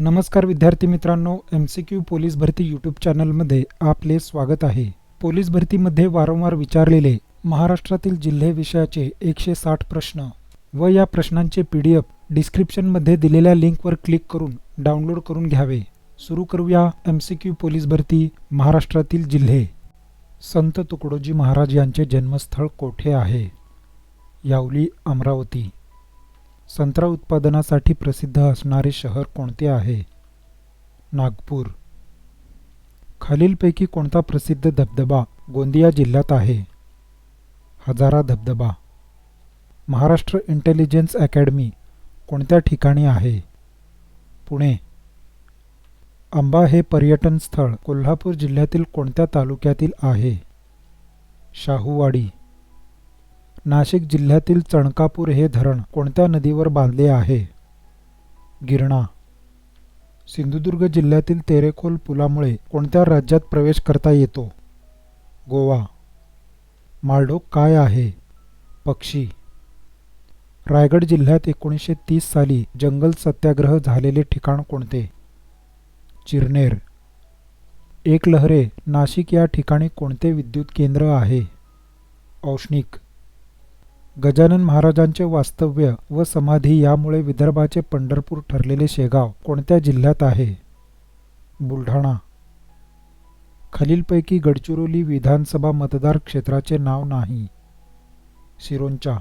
नमस्कार विद्यार्थी मित्रांनो एम सी क्यू पोलीस भरती यूट्यूब चॅनलमध्ये आपले स्वागत आहे. पोलीस भरतीमध्ये वारंवार विचारलेले महाराष्ट्रातील जिल्हे विषयाचे एकशे साठ प्रश्न व या प्रश्नांचे पी डी एफ डिस्क्रिप्शनमध्ये दिलेल्या लिंकवर क्लिक करून डाउनलोड करून घ्यावे. सुरू करूया एम सी क्यू पोलीस भरती महाराष्ट्रातील जिल्हे. संत तुकडोजी महाराज यांचे जन्मस्थळ कोठे आहे? यावली अमरावती. संत्रा उत्पादनासाठी प्रसिद्ध असणारे शहर कोणते आहे? नागपूर. खालीलपैकी कोणता प्रसिद्ध धबधबा गोंदिया जिल्ह्यात आहे? हजारा धबधबा. महाराष्ट्र इंटेलिजन्स अकॅडमी कोणत्या ठिकाणी आहे? पुणे. अंबा हे पर्यटन स्थळ कोल्हापूर जिल्ह्यातील कोणत्या तालुक्यातील आहे? शाहूवाडी. नाशिक जिल्ह्यातील चणकापूर हे धरण कोणत्या नदीवर बांधले आहे? गिरणा. सिंधुदुर्ग जिल्ह्यातील तेरेखोल पुलामुळे कोणत्या राज्यात प्रवेश करता येतो? गोवा. माळढोक काय आहे? पक्षी. रायगड जिल्ह्यात एकोणीसशे तीस साली जंगल सत्याग्रह झालेले ठिकाण कोणते? चिरनेर. एकलहरे नाशिक या ठिकाणी कोणते विद्युत केंद्र आहे? औष्णिक. गजानन महाराजांचे वास्तव्य व समाधी यामुळे विदर्भाचे पंढरपूर ठरलेले शेगाव कोणत्या जिल्ह्यात आहे? बुलढाणा. खालीलपैकी गडचिरोली विधानसभा मतदार क्षेत्राचे नाव नाही. शिरोंचा.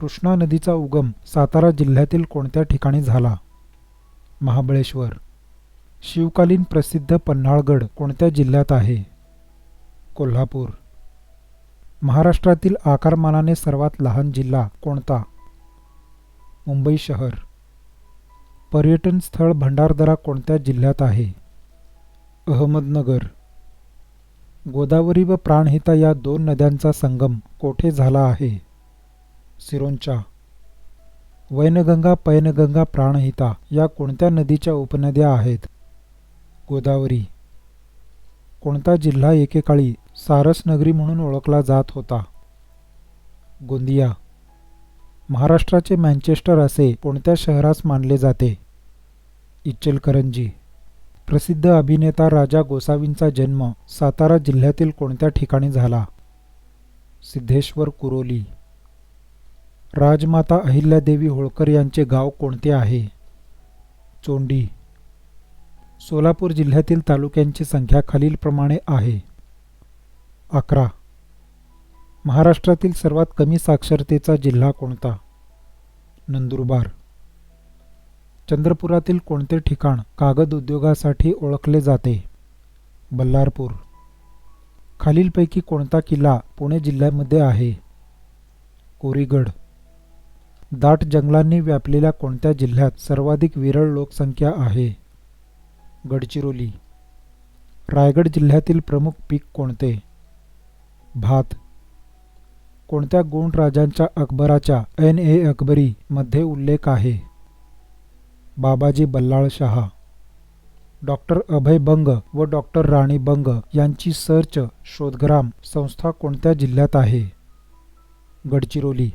कृष्णा नदीचा उगम सातारा जिल्ह्यातील कोणत्या ठिकाणी झाला? महाबळेश्वर. शिवकालीन प्रसिद्ध पन्हाळगड कोणत्या जिल्ह्यात आहे? कोल्हापूर. महाराष्ट्रातील आकारमानाने सर्वात लहान जिल्हा कोणता? मुंबई शहर. पर्यटन स्थळ भंडारदरा कोणत्या जिल्ह्यात आहे? अहमदनगर. गोदावरी व प्राणहिता या दोन नद्यांचा संगम कोठे झाला आहे? सिरोंचा. वैनगंगा पैनगंगा प्राणहिता या कोणत्या नदीच्या उपनद्या आहेत? गोदावरी. कोणता जिल्हा एकेकाळी सारसनगरी म्हणून ओळखला जात होता. गोंदिया. महाराष्ट्राचे मँचेस्टर असे कोणत्या शहरास मानले जाते? इचलकरंजी. प्रसिद्ध अभिनेता राजा गोसावींचा जन्म सातारा जिल्ह्यातील कोणत्या ठिकाणी झाला? सिद्धेश्वर कुरोली. राजमाता अहिल्यादेवी होळकर यांचे गाव कोणते आहे? चोंडी. सोलापूर जिल्ह्यातील तालुक्यांची संख्या खालीलप्रमाणे आहे. अकरा. महाराष्ट्रातील सर्वात कमी साक्षरतेचा जिल्हा कोणता? नंदुरबार. चंद्रपुरातील कोणते ठिकाण कागद उद्योगासाठी ओळखले जाते? बल्लारपूर. खालीलपैकी कोणता किल्ला पुणे जिल्ह्यामध्ये आहे? कोरीगड. दाट जंगलांनी व्यापलेल्या कोणत्या जिल्ह्यात सर्वाधिक विरळ लोकसंख्या आहे? गडचिरोली. रायगड जिल्ह्यातील प्रमुख पीक कोणते? भात. कोणत्या गुण राजांच्या अकबराच्या एन. ए. अकबरी मध्ये उल्लेख आहे? बाबाजी बल्लाळ शहा डॉक्टर अभय बंग व डॉक्टर राणी बंग यांची सर्च शोधग्राम संस्था कोणत्या जिल्ह्यात आहे? गडचिरोली.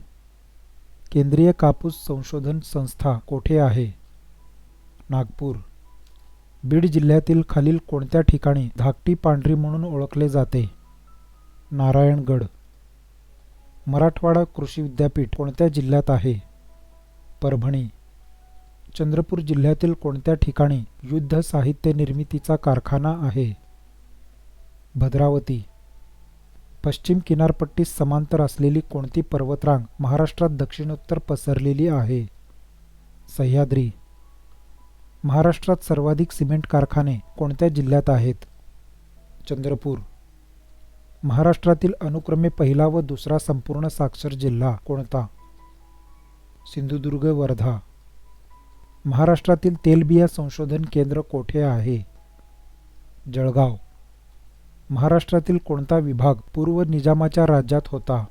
केंद्रीय कापूस संशोधन संस्था कोठे आहे? नागपूर. बीड जिल्ह्यातील खालील कोणत्या ठिकाणी धाकटी पांढरी म्हणून ओळखले जाते? नारायणगड. मराठवाडा कृषी विद्यापीठ कोणत्या जिल्ह्यात आहे? परभणी. चंद्रपूर जिल्ह्यातील कोणत्या ठिकाणी युद्ध साहित्य निर्मितीचा कारखाना आहे? भद्रावती. पश्चिम किनारपट्टीस समांतर असलेली कोणती पर्वतरांग महाराष्ट्रात दक्षिणोत्तर पसरलेली आहे? सह्याद्री. महाराष्ट्रात सर्वाधिक सिमेंट कारखाने कोणत्या जिल्ह्यात आहेत? चंद्रपूर. महाराष्ट्रातील अनुक्रमे पहिला व दुसरा संपूर्ण साक्षर जिल्हा कोणता? सिंधुदुर्ग वर्धा. महाराष्ट्रातील तेलबिया संशोधन केंद्र कोठे आहे? जळगाव. महाराष्ट्रातील कोणता विभाग पूर्व निजामाच्या राज्यात होता?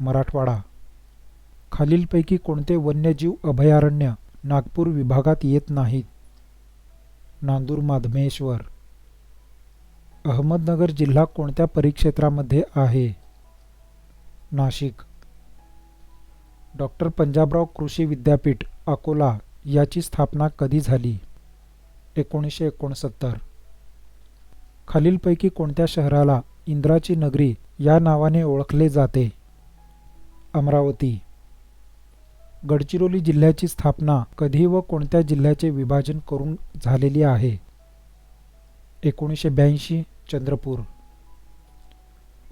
मराठवाडा. खालीलपैकी कोणते वन्यजीव अभयारण्य नागपूर विभागात येत नाहीत? नांदूर माधमेश्वर. अहमदनगर जिल्हा कोणत्या परिक्षेत्रामध्ये आहे? नाशिक. डॉक्टर पंजाबराव कृषी विद्यापीठ अकोला याची स्थापना कधी झाली? एकोणीसशे एकोणसत्तर. खालीलपैकी कोणत्या शहराला इंद्राची नगरी या नावाने ओळखले जाते? अमरावती. गडचिरोली जिल्ह्याची स्थापना कधी व कोणत्या जिल्ह्याचे विभाजन करून झालेली आहे? एकोणीसशे ब्याऐंशी चंद्रपूर.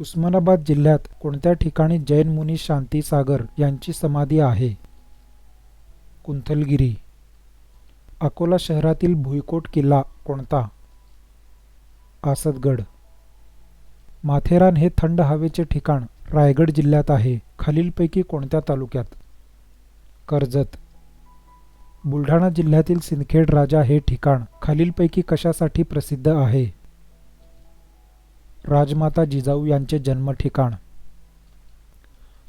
उस्मानाबाद जिल्ह्यात कोणत्या ठिकाणी जैन मुनी शांतीसागर यांची समाधी आहे? कुंथलगिरी. अकोला शहरातील भुईकोट किल्ला कोणता? आसदगड माथेरान हे थंड हवेचे ठिकाण रायगड जिल्ह्यात आहे. खालीलपैकी कोणत्या तालुक्यात? कर्जत. बुलढाणा जिल्ह्यातील सिंदखेड राजा हे ठिकाण खालीलपैकी कशासाठी प्रसिद्ध आहे? राजमाता जिजाऊ यांचे जन्म ठिकाण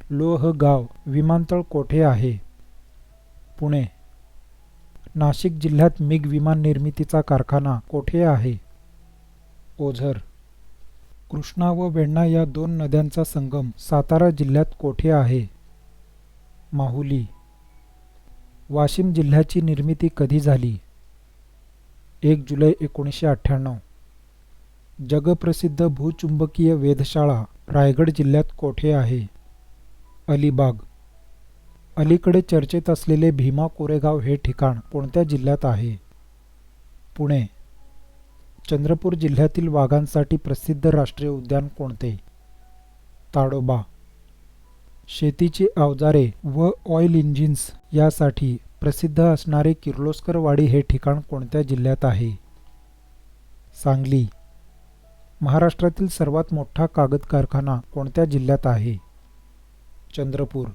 लोह गाव विमानतळ कोठे आहे? पुणे. नाशिक जिल्ह्यात मिग विमान निर्मितीचा कारखाना कोठे आहे? ओझर. कृष्णा व वेण्णा या दोन नद्यांचा संगम सातारा जिल्ह्यात कोठे आहे? माहुली. वाशिम जिल्ह्याची निर्मिती कधी झाली? एक जुलै एकोणीसशे अठ्ठ्याण्णव. जगप्रसिद्ध भूचुंबकीय वेधशाळा रायगड जिल्ह्यात कोठे आहे? अलिबाग. अलीकडे चर्चेत असलेले भीमा कोरेगाव हे ठिकाण कोणत्या जिल्ह्यात आहे? पुणे. चंद्रपूर जिल्ह्यातील वाघांसाठी प्रसिद्ध राष्ट्रीय उद्यान कोणते? ताडोबा. शेतीची अवजारे व ऑइल इंजिन्स यासाठी प्रसिद्ध असणारे किर्लोस्करवाडी हे ठिकाण कोणत्या जिल्ह्यात आहे? सांगली. महाराष्ट्रातील सर्वात मोठा कागद कारखाना कोणत्या जिल्ह्यात आहे? चंद्रपूर.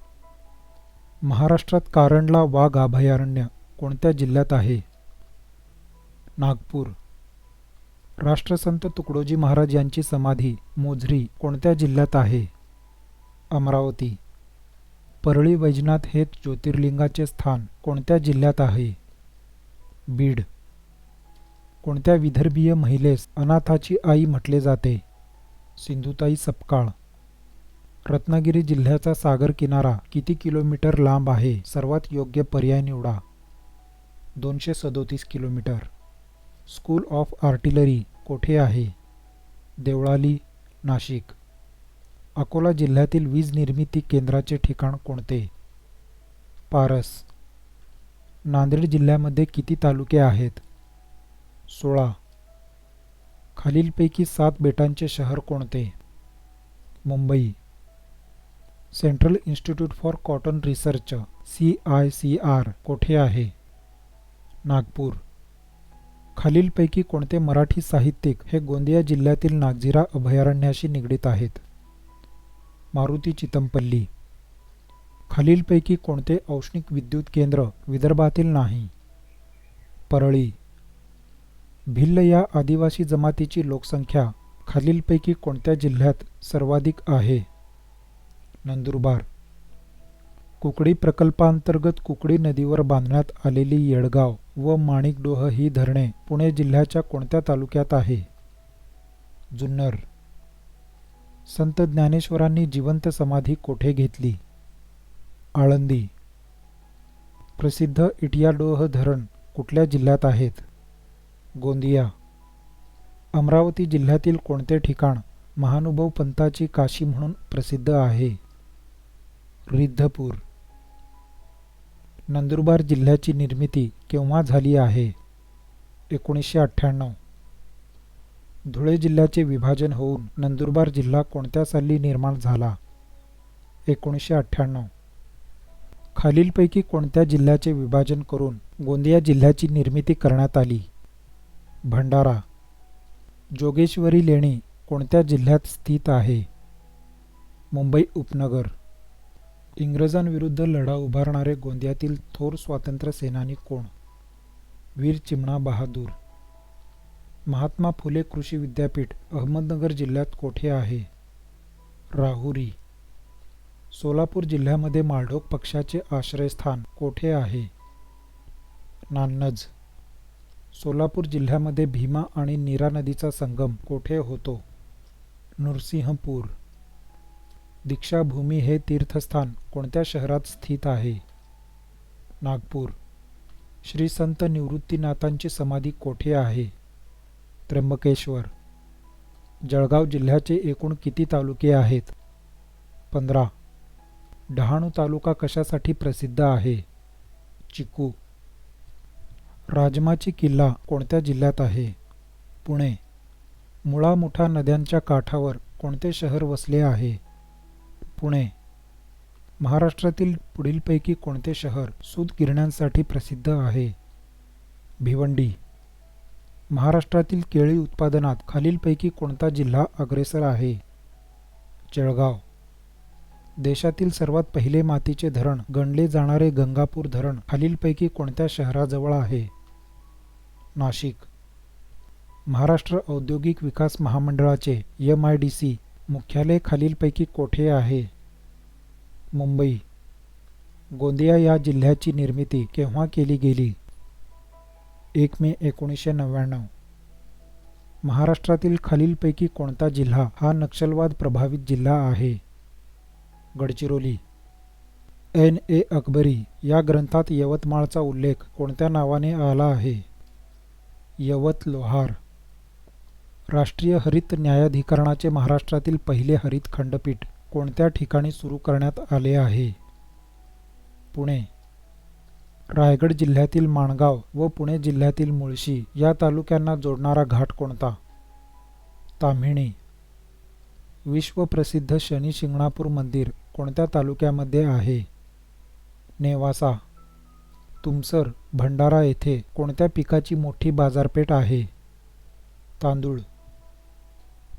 महाराष्ट्रात कारंडला वाघ अभयारण्य कोणत्या जिल्ह्यात आहे? नागपूर. राष्ट्रसंत तुकडोजी महाराज यांची समाधी मोझरी कोणत्या जिल्ह्यात आहे? अमरावती. परळी वैजनाथ हे ज्योतिर्लिंगाचे स्थान कोणत्या जिल्ह्यात आहे? बीड. कोणत्या विदर्भीय महिलेस अनाथाची आई म्हटले जाते? सिंधुताई सपकाळ. रत्नागिरी जिल्ह्याचा सागर किनारा किती किलोमीटर लांब आहे? सर्वात योग्य पर्याय निवडा. दोनशे सदोतीस किलोमीटर. स्कूल ऑफ आर्टिलरी कोठे आहे? देवळाली नाशिक. अकोला जिल्ह्यातील वीज निर्मिती केंद्राचे ठिकाण कोणते? पारस. नांदेड जिल्ह्यामध्ये किती तालुके आहेत? सोळा. खालीलपैकी सात बेटांचे शहर कोणते? Mumbai. Central Institute for Cotton Research C I C R कोठे आहे? नागपूर. खालीलपैकी कोणते मराठी साहित्यिक हे गोंदिया जिल्ह्यातील नागझिरा अभयारण्याशी निगडीत आहेत? मारुती चितमपल्ली. खालीलपैकी कोणते औष्णिक विद्युत केंद्र विदर्भातील नाही? परळी. भिल्ल या आदिवासी जमातीची लोकसंख्या खालीलपैकी कोणत्या जिल्ह्यात सर्वाधिक आहे? नंदुरबार. कुकडी प्रकल्पांतर्गत कुकडी नदीवर बांधण्यात आलेली येडगाव व माणिकडोह ही धरणे पुणे जिल्ह्याच्या कोणत्या तालुक्यात आहे? जुन्नर. संत ज्ञानेश्वरांनी जिवंत समाधी कोठे घेतली? आळंदी. प्रसिद्ध इटियाडोह धरण कुठल्या जिल्ह्यात आहेत? गोंदिया. अमरावती जिल्ह्यातील कोणते ठिकाण महानुभव पंथाची काशी म्हणून प्रसिद्ध आहे? रिद्धपूर. नंदुरबार जिल्ह्याची निर्मिती केव्हा झाली आहे? एकोणीसशे अठ्ठ्याण्णव. धुळे जिल्ह्याचे विभाजन होऊन नंदुरबार जिल्हा कोणत्या साली निर्माण झाला? एकोणीसशे अठ्ठ्याण्णव. खालीलपैकी कोणत्या जिल्ह्याचे विभाजन करून गोंदिया जिल्ह्याची निर्मिती करण्यात आली? भंडारा. जोगेश्वरी लेणी कोणत्या जिल्ह्यात स्थित आहे? मुंबई उपनगर. इंग्रजांविरुद्ध लढा उभारणारे गोंदियातील थोर स्वातंत्र्य सेनानी कोण? वीर चिमणा बहादूर महात्मा फुले कृषी विद्यापीठ अहमदनगर जिल्ह्यात कोठे आहे? राहुरी. सोलापूर जिल्ह्यामध्ये माळढोक पक्षाचे आश्रयस्थान कोठे आहे? नान्नज सोलापूर जिल्ह्यामध्ये भीमा आणि नीरा नदीचा संगम कोठे होतो? नृसिंहपूर. दीक्षाभूमी हे तीर्थस्थान कोणत्या शहरात स्थित आहे? नागपूर. श्री संत निवृत्तीनाथांची समाधी कोठे आहे? त्र्यंबकेश्वर जळगाव जिल्ह्याचे एकूण किती तालुके आहेत? पंधरा. डहाणू तालुका कशासाठी प्रसिद्ध आहे? चिकू. राजमाची किल्ला कोणत्या जिल्ह्यात आहे? पुणे. मुळा मुठा नद्यांच्या काठावर कोणते शहर वसले आहे? पुणे. महाराष्ट्रातील पुढीलपैकी कोणते शहर सूत गिरण्यांसाठी प्रसिद्ध आहे? भिवंडी. महाराष्ट्रातील केळी उत्पादनात खालीलपैकी कोणता जिल्हा अग्रेसर आहे? जळगाव. देशातील सर्वात पहिले मातीचे धरण गणले जाणारे गंगापूर धरण खालीलपैकी कोणत्या शहराजवळ आहे? नाशिक. महाराष्ट्र औद्योगिक विकास महामंडळाचे एम आय डी सी मुख्यालय खालीलपैकी कोठे आहे? मुंबई. गोंदिया या जिल्ह्याची निर्मिती केव्हा केली गेली? एक मे एकोणीसशे नव्याण्णव. महाराष्ट्रातील खालीलपैकी कोणता जिल्हा हा नक्षलवाद प्रभावित जिल्हा आहे? गडचिरोली. एन. ए. अकबरी या ग्रंथात यवतमाळचा उल्लेख कोणत्या नावाने आला आहे? यवत लोहार. राष्ट्रीय हरित न्यायाधिकरणाचे महाराष्ट्रातील पहिले हरित खंडपीठ कोणत्या ठिकाणी सुरू करण्यात आले आहे? पुणे. रायगड जिल्ह्यातील माणगाव व पुणे जिल्ह्यातील मुळशी या तालुक्यांना जोडणारा घाट कोणता? ताम्हिणी. विश्वप्रसिद्ध शनी शिंगणापूर मंदिर कोणत्या तालुक्यामध्ये आहे? नेवासा. तुमसर भंडारा येथे कोणत्या पिकाची मोठी बाजारपेठ आहे? तांदूळ.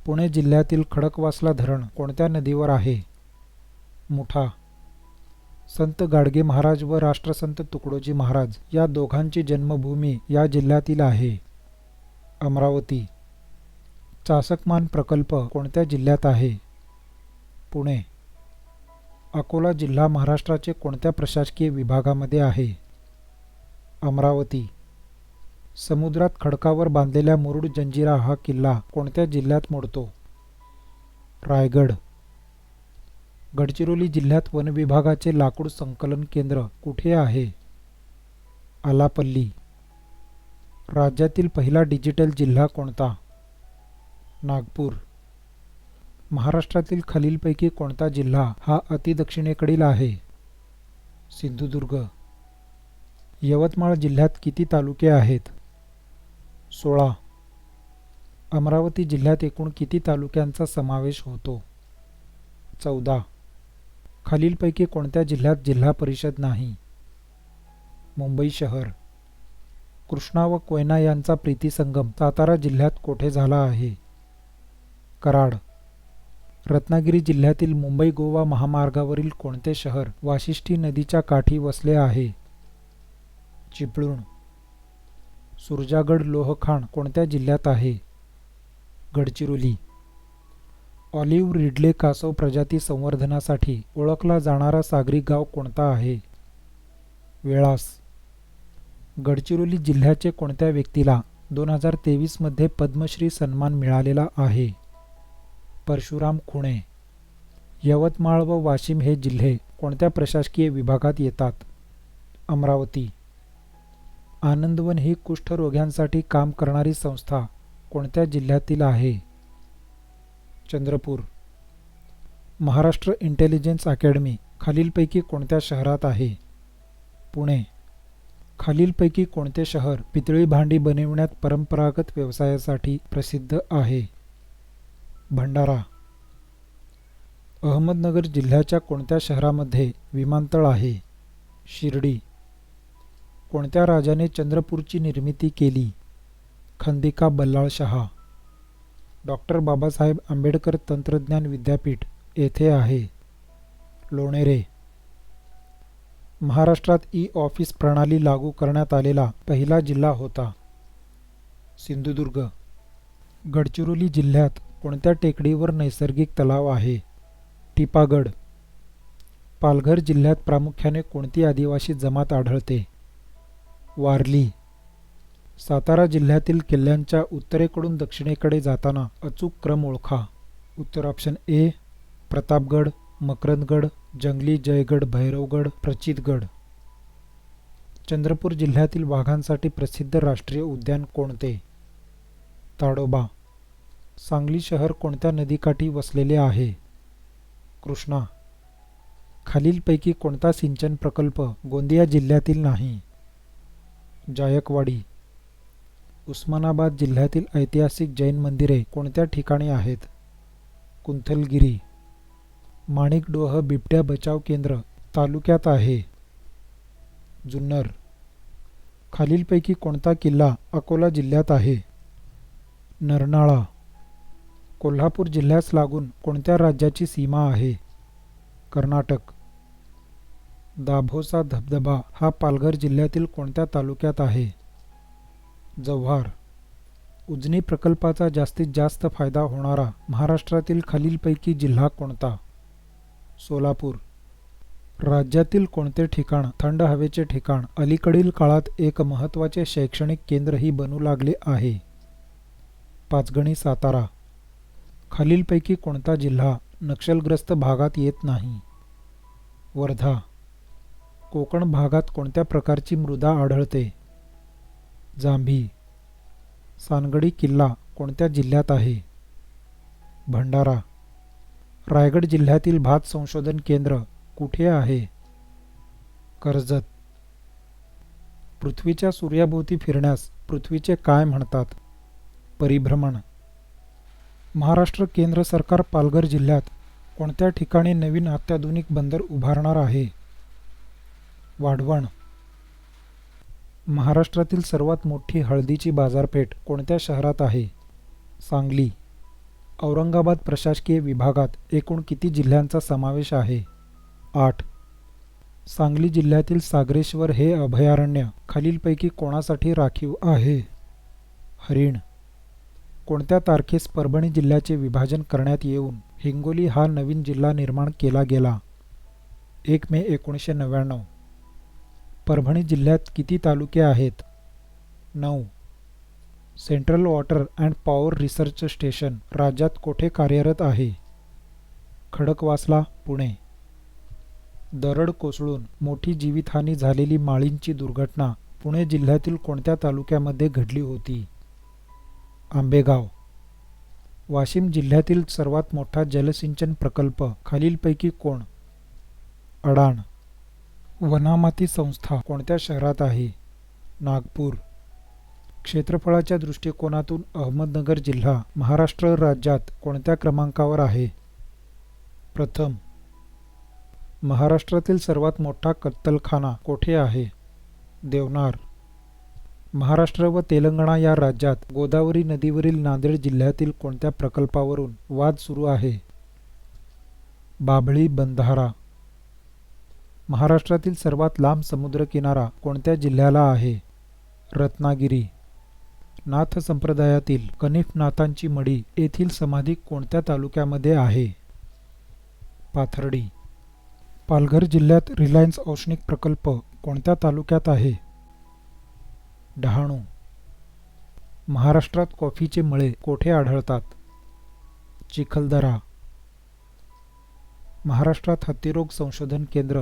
पुणे जिल्ह्यातील खडकवासला धरण कोणत्या नदीवर आहे? मुठा. संत गाडगे महाराज व राष्ट्रसंत तुकडोजी महाराज या दोघांची जन्मभूमी या जिल्ह्यातील आहे. अमरावती. चासकमान प्रकल्प कोणत्या जिल्ह्यात आहे? पुणे. अकोला जिल्हा महाराष्ट्राचे कोणत्या प्रशासकीय विभागामध्ये आहे? अमरावती. समुद्रात खडकावर बांधलेल्या मुरुड जंजिरा हा किल्ला कोणत्या जिल्ह्यात मोडतो? रायगड. गडचिरोली जिल्ह्यात वनविभागाचे लाकूड संकलन केंद्र कुठे आहे? आलापल्ली. राज्यातील पहिला डिजिटल जिल्हा कोणता? नागपूर. महाराष्ट्रातील खालीलपैकी कोणता जिल्हा हा अतिदक्षिणेकडील आहे? सिंधुदुर्ग. यवतमाळ जिल्ह्यात किती तालुके आहेत? सोळा. अमरावती जिल्ह्यात एकूण किती तालुक्यांचा समावेश होतो? चौदा. खालीलपैकी कोणत्या जिल्ह्यात जिल्हा परिषद नाही? मुंबई शहर. कृष्णा व कोयना यांचा प्रीतीसंगम सातारा जिल्ह्यात कोठे झाला आहे? कराड. रत्नागिरी जिल्ह्यातील मुंबई गोवा महामार्गावरील कोणते शहर वाशिष्ठी नदीच्या काठी वसले आहे? चिपळूण. सुरजागड लोहखाण कोणत्या जिल्ह्यात आहे? गडचिरोली. ऑलिव्ह रिडले कासव प्रजाती संवर्धनासाठी ओळखला जाणारा सागरी गाव कोणता आहे? वेळास. गडचिरोली जिल्ह्याचे कोणत्या व्यक्तीला दोन हजार तेवीसमध्ये पद्मश्री सन्मान मिळालेला आहे? परशुराम खुणे. यवतमाळ व वाशिम हे जिल्हे कोणत्या प्रशासकीय विभागात येतात? अमरावती. आनंदवन ही कुष्ठरोग्यांसाठी काम करणारी संस्था कोणत्या जिल्ह्यातील आहे? चंद्रपूर. महाराष्ट्र इंटेलिजन्स अकॅडमी खालीलपैकी कोणत्या शहरात आहे? पुणे. खालीलपैकी कोणते शहर पितळी भांडी बनविण्यात परंपरागत व्यवसायासाठी प्रसिद्ध आहे? भंडारा. अहमदनगर जिल्ह्याच्या कोणत्या शहरामध्ये विमानतळ आहे? शिर्डी. कोणत्या राजाने चंद्रपूरची निर्मिती केली? खंदिका बल्लाळ शहा डॉक्टर बाबासाहेब आंबेडकर तंत्रज्ञान विद्यापीठ येथे आहे. लोणेरे. महाराष्ट्रात ई ऑफिस प्रणाली लागू करण्यात आलेला पहिला जिल्हा होता सिंधुदुर्ग. गडचिरोली जिल्ह्यात कोणत्या टेकडीवर नैसर्गिक तलाव आहे? टिपागड. पालघर जिल्ह्यात प्रामुख्याने कोणती आदिवासी जमात आढळते? वारली. सातारा जिल्ह्यातील किल्ल्यांच्या उत्तरेकडून दक्षिणेकडे जाताना अचूक क्रम ओळखा. उत्तर ऑप्शन ए प्रतापगड मकरंदगड जंगली जयगड भैरवगड प्रचितगड. चंद्रपूर जिल्ह्यातील वाघांसाठी प्रसिद्ध राष्ट्रीय उद्यान कोणते? ताडोबा. सांगली शहर कोणत्या नदीकाठी वसलेले आहे? कृष्णा. खालीलपैकी कोणता सिंचन प्रकल्प गोंदिया जिल्ह्यातील नाही? जायकवाडी. उस्मानाबाद जिल्ह्यातील ऐतिहासिक जैन मंदिरे कोणत्या ठिकाणी आहेत? कुंथलगिरी माणिकडोह बिबट्या बचाव केंद्र तालुक्यात आहे. जुन्नर खालीलपैकी कोणता किल्ला अकोला जिल्ह्यात आहे? नरनाळा कोल्हापूर जिल्ह्यास लागून कोणत्या राज्याची सीमा आहे? कर्नाटक दाभोसा धबधबा हा पालघर जिल्ह्यातील कोणत्या तालुक्यात आहे? जव्हार. उजनी प्रकल्पाचा जास्तीत जास्त फायदा होणारा महाराष्ट्रातील खालीलपैकी जिल्हा कोणता? सोलापूर. राज्यातील कोणते ठिकाण थंड हवेचे ठिकाण अलीकडील काळात एक महत्त्वाचे शैक्षणिक केंद्रही बनू लागले आहे? पाचगणी सातारा. खालीलपैकी कोणता जिल्हा नक्षलग्रस्त भागात येत नाही? वर्धा. कोकण भागात कोणत्या प्रकारची मृदा आढळते? जांभी सानगडी किल्ला कोणत्या जिल्ह्यात आहे? भंडारा रायगड जिल्ह्यातील भात संशोधन केंद्र कुठे आहे? कर्जत पृथ्वीच्या सूर्याभोवती फिरण्यास पृथ्वीचे काय म्हणतात? परिभ्रमण महाराष्ट्र केंद्र सरकार पालघर जिल्ह्यात कोणत्या ठिकाणी नवीन अत्याधुनिक बंदर उभारणार आहे? वाढवण महाराष्ट्रातील सर्वात मोठी हळदीची बाजारपेठ कोणत्या शहरात आहे? सांगली. औरंगाबाद प्रशासकीय विभागात एकूण किती जिल्ह्यांचा समावेश आहे? आठ. सांगली जिल्ह्यातील सागरेश्वर हे अभयारण्य खालीलपैकी कोणासाठी राखीव आहे? हरिण. कोणत्या तारखेस परभणी जिल्ह्याचे विभाजन करण्यात येऊन हिंगोली हा नवीन जिल्हा निर्माण केला गेला? एक मे एकोणीसशे नव्याण्णव. परभणी जिल्ह्यात किती तालुके आहेत? नऊ. Central Water and Power Research Station राज्यात कोठे कार्यरत आहे? खडकवासला पुणे. दरड कोसळून मोठी जीवितहानी झालेली माळींची दुर्घटना पुणे जिल्ह्यातील कोणत्या तालुक्यामध्ये घडली होती? आंबेगाव. वाशिम जिल्ह्यातील सर्वात मोठा जलसिंचन प्रकल्प खालीलपैकी कोण? अडाण. वनामाती संस्था कोणत्या शहरात आहे? नागपूर. क्षेत्रफळाच्या दृष्टिकोनातून अहमदनगर जिल्हा महाराष्ट्र राज्यात कोणत्या क्रमांकावर आहे? प्रथम महाराष्ट्रातील सर्वात मोठा कत्तलखाना कोठे आहे? देवनार. महाराष्ट्र व तेलंगणा या राज्यात गोदावरी नदीवरील नांदेड जिल्ह्यातील कोणत्या प्रकल्पावरून वाद सुरू आहे? बाभळी बंधारा. महाराष्ट्रातील सर्वात लांब समुद्रकिनारा कोणत्या जिल्ह्याला आहे? रत्नागिरी. नाथ संप्रदायातील कनिफनाथांची मडी येथील समाधी कोणत्या तालुक्यामध्ये आहे? पाथर्डी. पालघर जिल्ह्यात रिलायन्स औष्णिक प्रकल्प कोणत्या तालुक्यात आहे? डहाणू. महाराष्ट्रात कॉफीचे मळे कोठे आढळतात? चिखलदरा. महाराष्ट्रात हत्तीरोग संशोधन केंद्र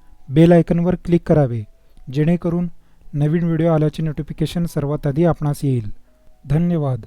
बेल आयकनवर क्लिक करावे जेणेकरून नवीन व्हिडिओ आल्याचे नोटिफिकेशन सर्वात आधी आपणास येईल. धन्यवाद.